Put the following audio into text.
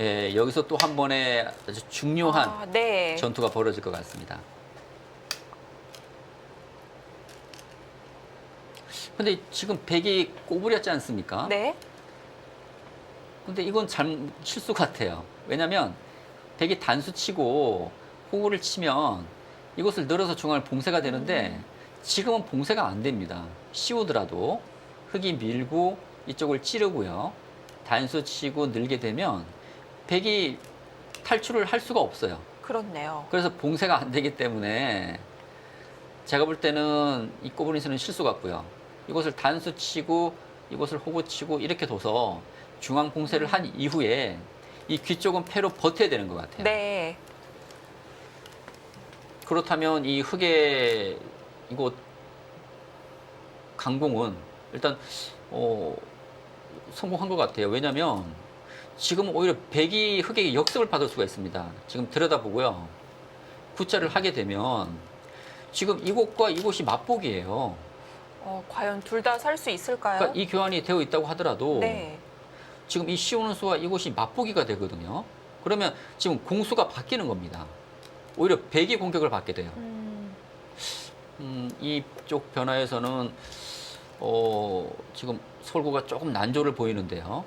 예, 여기서 또 한 번의 아주 중요한 아, 네. 전투가 벌어질 것 같습니다. 근데 지금 백이 꼬부렸지 않습니까? 네. 근데 이건 잘 실수 같아요. 왜냐면 백이 단수 치고 호구를 치면 이것을 늘어서 중앙을 봉쇄가 되는데 지금은 봉쇄가 안 됩니다. 씌우더라도 흙이 밀고 이쪽을 찌르고요. 단수 치고 늘게 되면 백이 탈출을 할 수가 없어요. 그렇네요. 그래서 봉쇄가 안 되기 때문에 제가 볼 때는 이 꼬부리스는 실수 같고요. 이것을 단수 치고 이것을 호구 치고 이렇게 둬서 중앙 봉쇄를 한 이후에 이 귀 쪽은 패로 버텨야 되는 것 같아요. 네. 그렇다면 이 흙의 이곳 강공은 일단 어, 성공한 것 같아요. 왜냐하면 지금 오히려 백이 흙에게 역습을 받을 수가 있습니다. 지금 들여다보고요. 구자를 하게 되면 지금 이곳과 이곳이 맞복이에요. 어, 과연 둘 다 살 수 있을까요? 그러니까 이 교환이 되어 있다고 하더라도 네. 지금 이 씌우는 수와 이곳이 맞보기가 되거든요. 그러면 지금 공수가 바뀌는 겁니다. 오히려 백이 공격을 받게 돼요. 음, 음, 이쪽 변화에서는 어, 지금 설구가 조금 난조를 보이는데요.